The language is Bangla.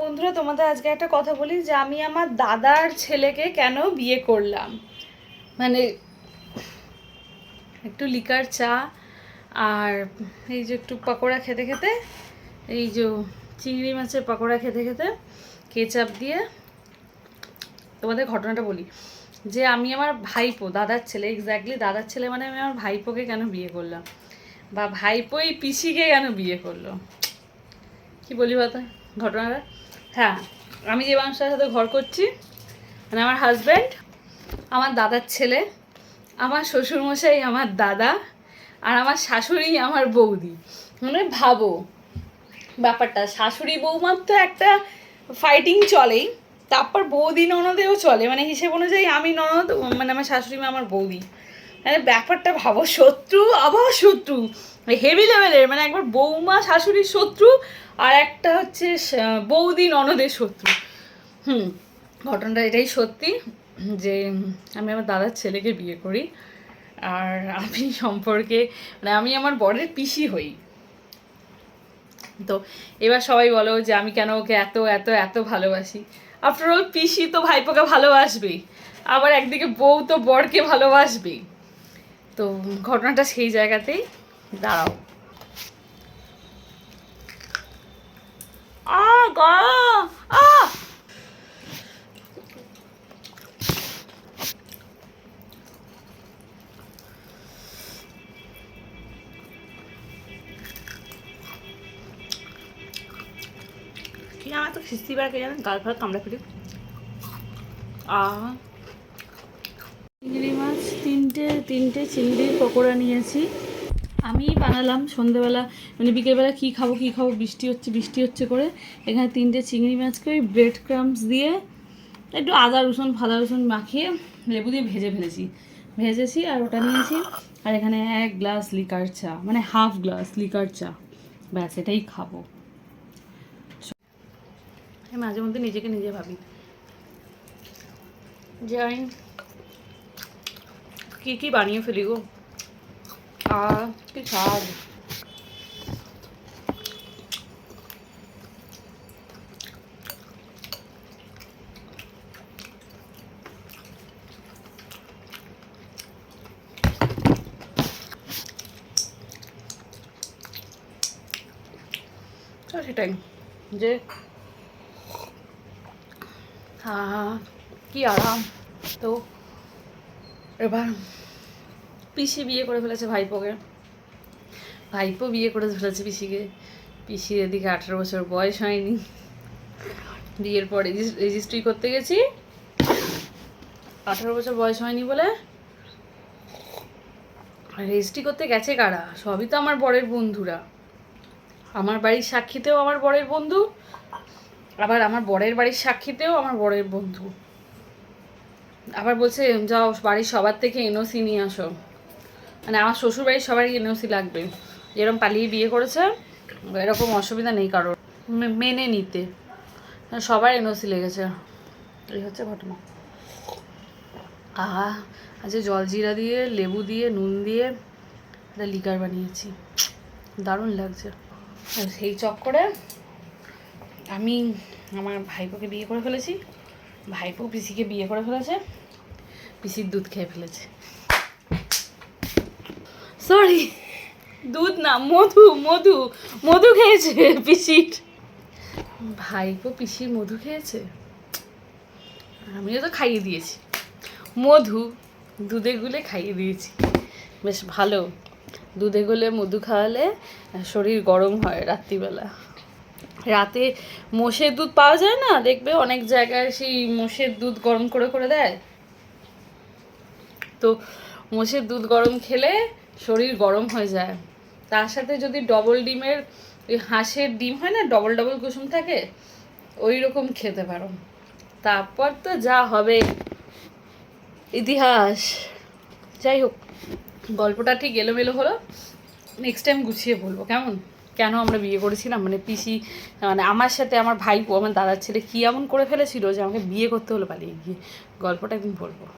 বন্ধুরা, তোমাদের আজকে একটা কথা বলি যে আমি আমার দাদার ছেলেকে কেন বিয়ে করলাম? মানে একটু লিকার চা আর এই যে একটু পকোড়া খেতে খেতে, এই যে চিংড়ি মাছের পকোড়া খেতে খেতে কেচাপ দিয়ে তোমাদের ঘটনাটা বলি। যে আমি আমার ভাইপো, দাদার ছেলে এক্স্যাক্টলি দাদার ছেলে মানে আমি আমার ভাইপোকে কেন বিয়ে করলাম? বা ভাইপোই পিসিকে কেন বিয়ে করল? কি বলি বলতো ঘটনাটা? হ্যাঁ আমি যে মানুষটার সাথে ঘর করছি মানে আমার হাজব্যান্ড আমার দাদার ছেলে, আমার শ্বশুরমশাই, আমার দাদা, আর আমার শাশুড়ি, আমার বৌদি। মানে ভাবো ব্যাপারটা, শাশুড়ি বৌমার তো একটা ফাইটিং চলেই, তারপর বৌদি ননদেও চলে মানে হিসেব অনুযায়ী আমি ননদ মানে আমার শাশুড়ি মা, আমার বৌদি। মানে ব্যাপারটা ভাবো, শত্রু, আবার শত্রু। হেভি লেভেলের মানে একবার বৌমা, শাশুড়ির শত্রু আর একটা হচ্ছে বৌদি ননদের শত্রু। হুম, ঘটনাটা এটাই সত্যি যে আমি আমার দাদার ছেলেকে বিয়ে করি আর আমি সম্পর্কে মানে আমি আমার বরের পিসি হই। তো এবার সবাই বলো যে আমি কেন ওকে এত এত এত ভালোবাসি? আফটার অল পিসি তো ভাইপোকে ভালোবাসবেই। আবার একদিকে বউ তো বরকে ভালোবাসবেই। তো ঘটনাটা সেই জায়গাতেই দাঁড়াও। আ, গা কি আমার তো খিস্তি বার কে জানেন? গাল ফাল কামড়া ফিরে আ। চিংড়ি মাছ, তিনটে তিনটে চিংড়ির পকোড়া নিয়েছি। আমি বানালাম সন্ধেবেলা মানে বিকেলবেলা কী খাব কী খাব, বৃষ্টি হচ্ছে বৃষ্টি হচ্ছে করে এখানে তিনটে চিংড়ি মাছকে ওই ব্রেড ক্রামস দিয়ে একটু আদা রসুন ফাদা রসুন মাখিয়ে লেবু দিয়ে ভেজে ফেলেছি। ভেজেছি আর ওটা নিয়েছি আর এখানে এক গ্লাস লিকার চা মানে হাফ গ্লাস লিকার চা। ব্যাস, এটাই খাব। আমি মাঝে মধ্যে নিজেকে নিজে ভাবি। যে আমি কী কী বানিয়ে ফেলি গো? আর কি স্বাদ তো সেটাই যে হ্যাঁ কি আরাম তো এবার পিসি বিয়ে করে ফেলেছে ভাইপোকে। ভাইপো বিয়ে করে ফেলেছে পিসিকে। পিসির এদিকে আঠারো বছর বয়স হয়নি। বিয়ের পর রেজিস্ট্রি করতে গেছি। আঠারো বছর বয়স হয়নি বলে। রেজিস্ট্রি করতে গেছে কারা? সবই তো আমার বরের বন্ধুরা। আমার বাড়ির সাক্ষীতেও আমার বরের বন্ধু। আবার আমার বরের বাড়ির সাক্ষীতেও আমার বরের বন্ধু। আবার বলছে, যাও বাড়ির সবার থেকে এনওসি নিয়ে আসো। মানে আমার শ্বশুর বাড়ির সবারই এনওসি লাগবে। যেরকম পালিয়ে বিয়ে করেছে, এরকম অসুবিধা নেই কারোর। মেনে নিতে। সবার এনওসি লেগেছে। এই হচ্ছে ঘটনা। আহা আজকে জলজিরা দিয়ে, লেবু দিয়ে, নুন দিয়ে একটা লিকার বানিয়েছি। দারুণ লাগছে। সেই চক্করে আমি আমার ভাইপোকে বিয়ে করে ফেলেছি। ভাইপো পিসিকে বিয়ে করে ফেলেছে। পিসির দুধ খেয়ে ফেলেছে। সরি দুধ না মধু মধু মধু খেয়েছে পিসির। ভাই গো পিসির মধু খেয়েছে? আমিও তো খাইয়ে দিয়েছি। মধু দুধে গুলে খাইয়ে দিয়েছি। বেশ ভালো। দুধে গুলে মধু খাওয়ালে শরীর গরম হয় রাত্রিবেলা। রাতে মোষের দুধ পাওয়া যায় না? দেখবে অনেক জায়গায় সেই মোষের দুধ গরম করে করে দেয়। তো মোষের দুধ গরম খেলে শরীর গরম হয়ে যায়। তার সাথে যদি ডবল ডিমের ওই হাঁসের ডিম হয় না ডবল ডবল কুসুম থাকে ওই রকম খেতে পারো। তারপর তো যা হবে, ইতিহাস। যাই হোক, গল্পটা ঠিক এলোমেলো হলো। নেক্সট টাইম গুছিয়ে বলব, কেমন? কেন আমরা বিয়ে করেছিলাম? মানে পিসি মানে আমার সাথে আমার ভাইপো, আমার দাদার ছেলে কী এমন করে ফেলেছিল যে আমাকে বিয়ে করতে হলো পালিয়ে গিয়ে? গল্পটা একদিন বলব।